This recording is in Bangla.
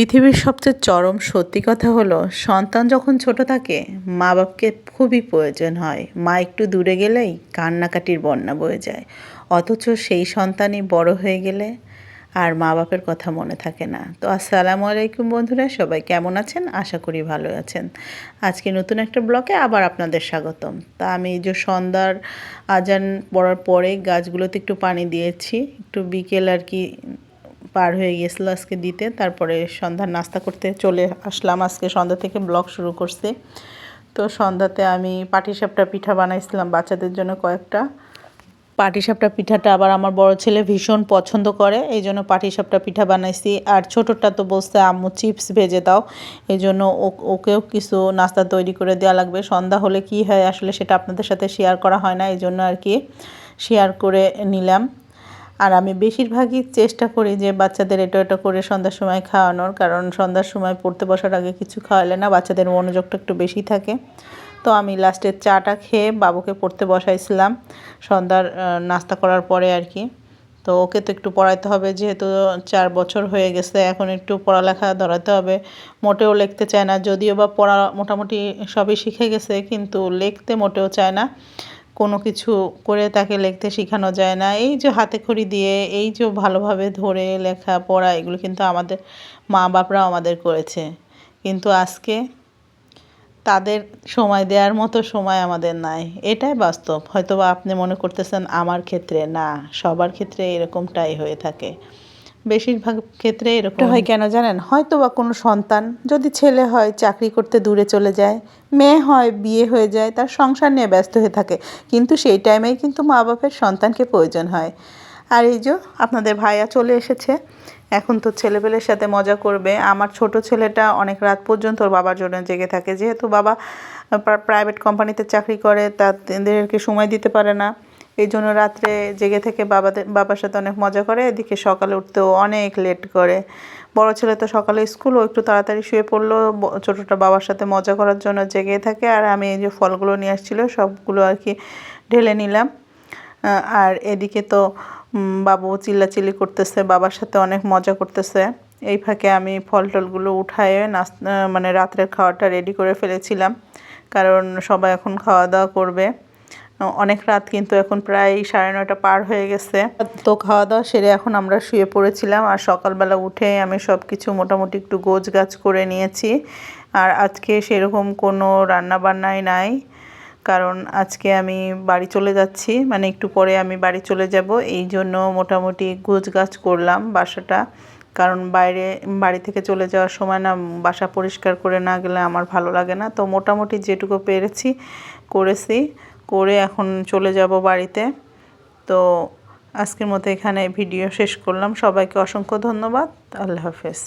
পৃথিবীর সবচেয়ে চরম সত্যি কথা হলো, সন্তান যখন ছোট থাকে মা বাপকে খুবই প্রয়োজন হয়। মা একটু দূরে গেলেই কান্নাকাটির বন্যা বয়ে যায়। অথচ সেই সন্তানই বড় হয়ে গেলে আর মা বাপের কথা মনে থাকে না। তো আসসালামু আলাইকুম বন্ধুরা, সবাই কেমন আছেন? আশা করি ভালো আছেন। আজকে নতুন একটা ব্লকে আবার আপনাদের স্বাগতম। তা আমি যে সন্ধ্যার আজান পড়ার পরে গাছগুলোতে একটু পানি দিয়েছি, একটু বিকেল আর কি পার হয়ে গিয়েছিল আজকে দিতে। তারপরে সন্ধ্যার নাস্তা করতে চলে আসলাম। আজকে সন্ধ্যা থেকে ব্লগ শুরু করছি। তো সন্ধ্যাতে আমি পাটিসাপটা পিঠা বানাইছিলাম বাচ্চাদের জন্য কয়েকটা। পাটিসাপটা পিঠাটা আবার আমার বড় ছেলে ভীষণ পছন্দ করে, এই জন্য পাটিসাপটা পিঠা বানাইছি। আর ছোটোটা তো বলছে, আম্মু, চিপস ভেজে দাও। এই জন্য ওকেও কিছু নাস্তা তৈরি করে দেওয়া লাগবে। সন্ধ্যা হলে কি হয় আসলে সেটা আপনাদের সাথে শেয়ার করা হয় না, এই জন্য আর কি শেয়ার করে নিলাম। আর আমি বেশিরভাগই চেষ্টা করি যে বাচ্চাদের এটা এটা করে সন্ধ্যার সময় খাওয়ানোর, কারণ সন্ধ্যার সময় পড়তে বসার আগে কিছু খাওয়ালে না বাচ্চাদের মনোযোগটা একটু বেশি থাকে। তো আমি লাস্টে চাটা খেয়ে বাবুকে পড়তে বসাইছিলাম। সন্ধ্যার নাস্তা করার পরে আর কি। তো ওকে তো একটু পড়াইতে হবে, যেহেতু চার বছর হয়ে গেছে, এখন একটু পড়ালেখা ধরাতে হবে। মোটেও লিখতে চায় না, যদিও বা পড়া মোটামুটি সবই শিখে গেছে, কিন্তু লিখতে মোটেও চায় না। কোনো কিছু করে তাকে লিখতে শেখানো যায় না। এই যে হাতে খড়ি দিয়ে, এই যে ভালোভাবে ধরে লেখা পড়া, এগুলো কিন্তু আমাদের মা বাপরাও আমাদের করেছে। কিন্তু আজকে তাদের সময় দেওয়ার মতো সময় আমাদের নাই। এটাই বাস্তব। হয়তো বা আপনি মনে করতেছেন, আমার ক্ষেত্রে না, সবার ক্ষেত্রে এরকমটাই হয়ে থাকে। বেশিরভাগ ক্ষেত্রে এরকম। হয় কেন জানেন? হয়তো বা কোনো সন্তান যদি ছেলে হয়, চাকরি করতে দূরে চলে যায়, মেয়ে হয়, বিয়ে হয়ে যায়, তার সংসার নিয়ে ব্যস্ত হয়ে থাকে। কিন্তু সেই টাইমেই কিন্তু মা বাপের সন্তানকে প্রয়োজন হয়। আর এই যে আপনাদের ভাইয়া চলে এসেছে, এখন তো ছেলেপেলের সাথে মজা করবে। আমার ছোট ছেলেটা অনেক রাত পর্যন্ত ওর বাবার জন্য জেগে থাকে। যেহেতু বাবা প্রাইভেট কোম্পানিতে চাকরি করে, তাদেরকে সময় দিতে পারে না। এই জন্য রাত্রে জেগে থেকে বাবাদের, বাবার সাথে অনেক মজা করে, এদিকে সকালে উঠতেও অনেক লেট করে। বড় ছেলে তো সকালে স্কুলও একটু তাড়াতাড়ি শুয়ে পড়ল ছোটোটা বাবার সাথে মজা করার জন্য জেগে থাকে, আর আমি এই যে ফলগুলো নিয়ে আসছিল, সবগুলো আর কি ঢেলে নিলাম। আর এদিকে তো বাবু চিল্লাচিল্লি করতেছে, বাবার সাথে অনেক মজা করতেছে। এই ফাঁকে আমি ফল টলগুলো উঠায়ে নাস্তা মানে রাত্রের খাওয়াটা রেডি করে ফেলেছিলাম, কারণ সবাই এখন খাওয়া দাওয়া করবে। অনেক রাত কিন্তু এখন প্রায় সাড়ে নয়টা পার হয়ে গেছে। তো খাওয়া দাওয়া সেরে এখন আমরা শুয়ে পড়েছিলাম আর সকালবেলা উঠে আমি সব কিছু মোটামুটি একটু গোছ গাছ করে নিয়েছি। আর আজকে সেরকম কোনো রান্না বান্নাই নাই, কারণ আজকে আমি বাড়ি চলে যাচ্ছি। মানে একটু পরে আমি বাড়ি চলে যাব, এই জন্য মোটামুটি গোছ গাছ করলাম বাসাটা। কারণ বাইরে, বাড়ি থেকে চলে যাওয়ার সময় না বাসা পরিষ্কার করে না গেলে আমার ভালো লাগে না। তো মোটামুটি যেটুকু পেরেছি, করেছি। করে এখন চলে যাব বাড়িতে। তো আজকের মতো এখানে ভিডিও শেষ করলাম। সবাইকে অসংখ্য ধন্যবাদ। আল্লাহ হাফেজ।